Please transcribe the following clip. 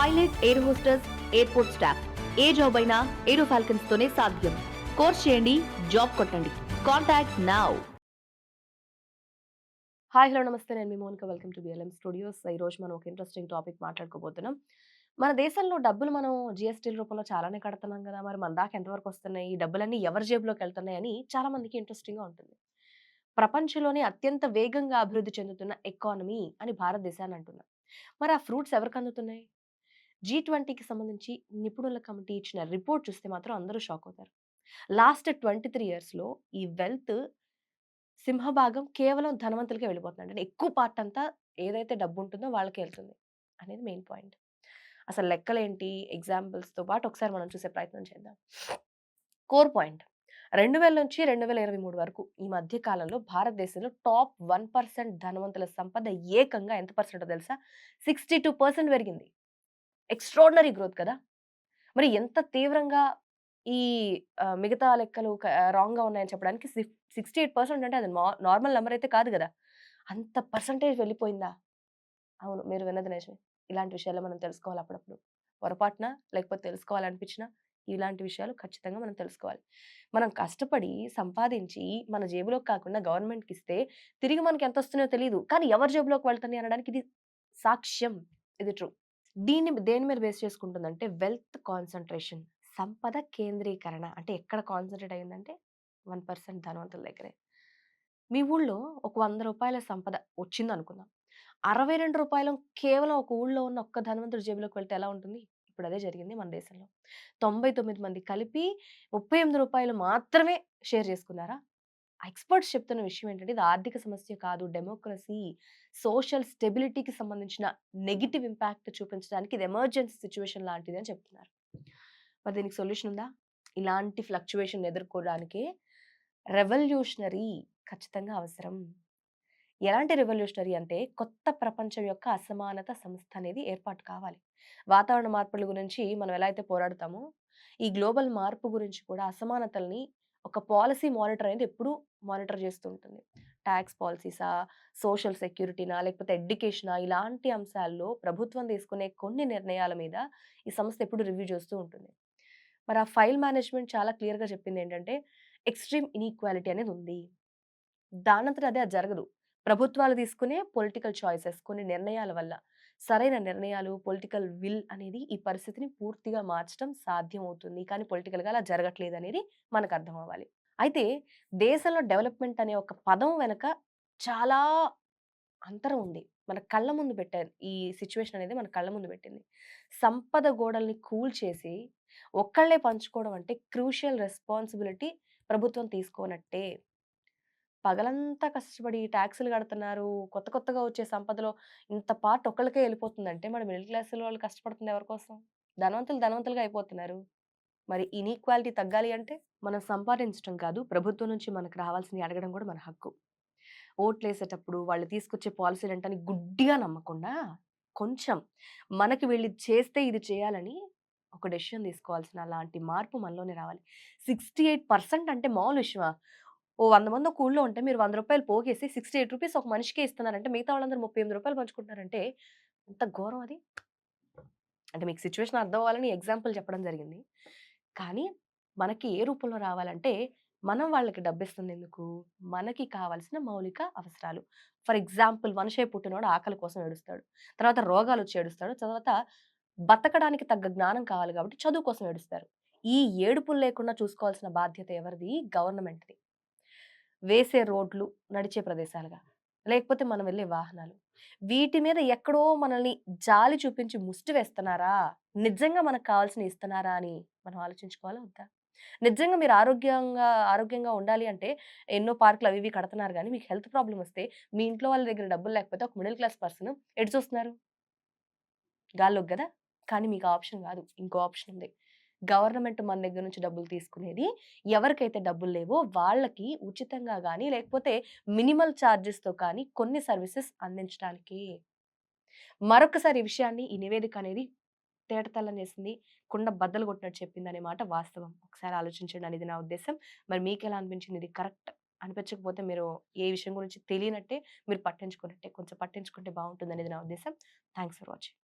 Pilot air hostesses airport staff. ఏ job అయినా ఏరో falcons తోనే సాధ్యం. కోర్స్ చేయండి జాబ్ కొట్టండి. Contact now. హాయ్ హలో నమస్తే. నేను మీ Monika. Welcome to BLM studios ఈ రోజు మనం ఒక ఇంట్రెస్టింగ్ టాపిక్ మాట్లాడుకోబోతున్నాం. మన దేశంలో డబ్బులు మనం జిఎస్టీల రూపంలో చాలానే కడుతున్నాం కదా. మరి మన దాకా ఎంతవరకు వస్తున్నాయి? ఈ డబ్బులన్నీ ఎవరి జేబులోకి వెళ్తున్నాయని చాలా మందికి ఇంట్రెస్టింగ్గా ఉంటుంది. ప్రపంచంలోనే అత్యంత వేగంగా అభివృద్ధి చెందుతున్న ఎకానమీ అని భారతదేశాన్ని అంటున్నాం. మరి ఆ ఫ్రూట్స్ ఎవరికి అందుతున్నాయి? జీ ట్వంటీకి సంబంధించి నిపుణుల కమిటీ ఇచ్చిన రిపోర్ట్ చూస్తే మాత్రం అందరూ షాక్ అవుతారు. లాస్ట్ ట్వంటీ త్రీ ఇయర్స్లో ఈ వెల్త్ సింహభాగం కేవలం ధనవంతులకే వెళ్ళిపోతుంది అంటే ఎక్కువ పార్ట్ అంతా ఏదైతే డబ్బు ఉంటుందో వాళ్ళకే వెళ్తుంది అనేది మెయిన్ పాయింట్. అసలు లెక్కలేంటి? ఎగ్జాంపుల్స్తో పాటు ఒకసారి మనం చూసే ప్రయత్నం చేద్దాం. Core point. రెండు వేల నుంచి రెండు వేల ఇరవై మూడు వరకు ఈ మధ్య కాలంలో భారతదేశంలో టాప్ వన్ పర్సెంట్ ధనవంతుల సంపద ఏకంగా ఎంత పర్సెంట్ తెలుసా? సిక్స్టీ టూ పర్సెంట్ పెరిగింది. ఎక్స్ట్రాడినరీ గ్రోత్ కదా! మరి ఎంత తీవ్రంగా ఈ మిగతా లెక్కలు రాంగ్గా ఉన్నాయని చెప్పడానికి సిక్స్టీ ఎయిట్ పర్సెంట్ అంటే అది నార్మల్ నెంబర్ అయితే కాదు కదా! అంత పర్సంటేజ్ వెళ్ళిపోయిందా? అవును మీరు విన్నది నిజమే. ఇలాంటి విషయాలు మనం తెలుసుకోవాలి అప్పుడప్పుడు. పొరపాటున లేకపోతే తెలుసుకోవాలనిపించినా ఇలాంటి విషయాలు ఖచ్చితంగా మనం తెలుసుకోవాలి. మనం కష్టపడి సంపాదించి మన జేబులోకి కాకుండా గవర్నమెంట్కి ఇస్తే తిరిగి మనకి ఎంత వస్తున్నాయో తెలియదు కానీ ఎవరి జేబులోకి వెళ్తున్నాయి అనడానికి ఇది సాక్ష్యం. ఇది ట్రూ. దీన్ని దేని మీద బేస్ చేసుకుంటుందంటే వెల్త్ కాన్సన్ట్రేషన్ సంపద కేంద్రీకరణ. అంటే ఎక్కడ కాన్సన్ట్రేట్ అయిందంటే వన్ పర్సెంట్ ధనవంతుల దగ్గరే. మీ ఊళ్ళో ఒక వంద రూపాయల సంపద వచ్చింది అనుకుందాం అరవై రెండు రూపాయలు కేవలం ఒక ఊళ్ళో ఉన్న ఒక్క ధనవంతుడి జేబులోకి వెళ్తే ఎలా ఉంటుంది? ఇప్పుడు అదే జరిగింది మన దేశంలో. తొంభై తొమ్మిది మంది కలిపి ముప్పై ఎనిమిది రూపాయలు మాత్రమే షేర్ చేసుకున్నారా? ఎక్స్పర్ట్స్ చెప్తున్న విషయం ఏంటంటే ఇది ఆర్థిక సమస్య కాదు డెమోక్రసీ సోషల్ స్టెబిలిటీకి సంబంధించిన నెగిటివ్ ఇంపాక్ట్ చూపించడానికి ఇది ఎమర్జెన్సీ సిచ్యువేషన్ లాంటిది అని చెప్తున్నారు. మరి దీనికి సొల్యూషన్ ఉందా? ఇలాంటి ఫ్లక్చువేషన్ ఎదుర్కోవడానికి రెవల్యూషనరీ ఖచ్చితంగా అవసరం. ఎలాంటి రెవల్యూషనరీ అంటే కొత్త ప్రపంచం యొక్క అసమానత సంస్థ అనేది ఏర్పాటు కావాలి. వాతావరణ మార్పుల గురించి మనం ఎలా అయితే పోరాడతామో ఈ గ్లోబల్ మార్పు గురించి కూడా అసమానతల్ని ఒక పాలసీ మానిటర్ అనేది ఎప్పుడూ మానిటర్ చేస్తూ ఉంటుంది. ట్యాక్స్ పాలసీసా సోషల్ సెక్యూరిటీనా లేకపోతే ఎడ్యుకేషనా ఇలాంటి అంశాల్లో ప్రభుత్వం తీసుకునే కొన్ని నిర్ణయాల మీద ఈ సంస్థ ఎప్పుడు రివ్యూ చేస్తూ ఉంటుంది. మరి ఆ ఫైల్ మేనేజ్మెంట్ చాలా క్లియర్గా చెప్పింది ఏంటంటే ఎక్స్ట్రీమ్ ఇన్ఈక్వాలిటీ అనేది ఉంది. దానంతట అదే అది జరగదు. ప్రభుత్వాలు తీసుకునే పొలిటికల్ చాయిసెస్ కొన్ని నిర్ణయాల వల్ల. సరైన నిర్ణయాలు పొలిటికల్ విల్ అనేది ఈ పరిస్థితిని పూర్తిగా మార్చడం సాధ్యమవుతుంది. కానీ పొలిటికల్గా అలా జరగట్లేదు అనేది మనకు అర్థం అవ్వాలి అయితే దేశంలో డెవలప్మెంట్ అనే ఒక పదం వెనక చాలా అంతరం ఉంది. మన కళ్ళ ముందు పెట్టారు ఈ సిచ్యువేషన్ అనేది మన కళ్ళ ముందు పెట్టింది. సంపద గోడల్ని కూల్ చేసి ఒక్కళ్ళే పంచుకోవడం అంటే క్రూషియల్ రెస్పాన్సిబిలిటీ ప్రభుత్వం తీసుకోనట్టే. పగలంతా కష్టపడి ట్యాక్సులు కడుతున్నారు. కొత్త కొత్తగా వచ్చే సంపదలో ఇంత పార్ట్ ఒక్కళ్ళకే వెళ్ళిపోతుందంటే మరి మిడిల్ క్లాస్ వాళ్ళు కష్టపడుతుంది ఎవరికోసం ధనవంతులు ధనవంతులుగా అయిపోతున్నారు. మరి ఇన్ఈక్వాలిటీ తగ్గాలి అంటే మనం సంపాదించడం కాదు ప్రభుత్వం నుంచి మనకు రావాల్సింది అడగడం కూడా మన హక్కు. ఓట్లు వేసేటప్పుడు వాళ్ళు తీసుకొచ్చే పాలసీలు అంటే గుడ్డిగా నమ్మకుండా కొంచెం మనకి వీళ్ళు ఇది చేస్తే ఇది చేయాలని ఒక డెసిషన్ తీసుకోవాల్సిన అలాంటి మార్పు మనలోనే రావాలి. సిక్స్టీ ఎయిట్ పర్సెంట్ అంటే మామూలు విషయమా? ఓ వంద మంది ఒక ఊళ్ళో ఉంటే మీరు వంద రూపాయలు పోగేసి సిక్స్టీ ఎయిట్ రూపీస్ ఒక మనిషికే ఇస్తున్నారంటే మిగతా వాళ్ళందరూ ముప్పై ఎనిమిది రూపాయలు పంచుకుంటున్నారంటే ఎంత ఘోరం అది. అంటే మీకు సిచ్యువేషన్ అర్థం అవ్వాలని ఎగ్జాంపుల్ చెప్పడం జరిగింది. కానీ మనకి ఏ రూపంలో రావాలంటే మనం వాళ్ళకి డబ్బిస్తుంది ఎందుకు? మనకి కావాల్సిన మౌలిక అవసరాలు. ఫర్ ఎగ్జాంపుల్ మనిషి పుట్టినవాడు ఆకలి కోసం ఏడుస్తాడు. తర్వాత రోగాలు వచ్చి ఏడుస్తాడు. తర్వాత బతకడానికి తగ్గ జ్ఞానం కావాలి కాబట్టి చదువు కోసం ఏడుస్తారు. ఈ ఏడుపులు లేకుండా చూసుకోవాల్సిన బాధ్యత ఎవరిది? గవర్నమెంట్ది. వేసే రోడ్లు నడిచే ప్రదేశాలుగా. లేకపోతే మనం వెళ్ళే వాహనాలు. వీటి మీద ఎక్కడో మనల్ని జాలి చూపించి ముష్టి వేస్తున్నారా? నిజంగా మనకు కావాల్సిన ఇస్తున్నారా అని మనం ఆలోచించుకోవాలా వద్దా? నిజంగా మీరు ఆరోగ్యంగా ఆరోగ్యంగా ఉండాలి అంటే ఎన్నో పార్కులు అవి ఇవి కడుతున్నారు కానీ మీకు హెల్త్ ప్రాబ్లం వస్తే మీ ఇంట్లో వాళ్ళ దగ్గర డబ్బులు లేకపోతే ఒక మిడిల్ క్లాస్ పర్సన్ ఎటు చూస్తున్నారు? గాల్లోకి కదా? కానీ మీకు ఆప్షన్ కాదు. ఇంకో ఆప్షన్ ఉంది. గవర్నమెంట్ మన దగ్గర నుంచి డబ్బులు తీసుకునేది ఎవరికైతే డబ్బులు లేవో వాళ్ళకి ఉచితంగా కానీ లేకపోతే మినిమల్ ఛార్జెస్తో కానీ కొన్ని సర్వీసెస్ అందించడానికి. మరొకసారి ఈ విషయాన్ని ఈ నివేదిక అనేది తేటతల్లం చేసింది. కుండ బద్దలు కొట్టినట్టు చెప్పింది అనే మాట వాస్తవం. ఒకసారి ఆలోచించండి అనేది నా ఉద్దేశం. మరి మీకు ఎలా అనిపించింది? ఇది కరెక్ట్ అనిపించకపోతే మీరు ఏ విషయం గురించి తెలియనట్టే మీరు పట్టించుకున్నట్టే కొంచెం పట్టించుకుంటే బాగుంటుంది అనేది నా ఉద్దేశం. Thanks for watching.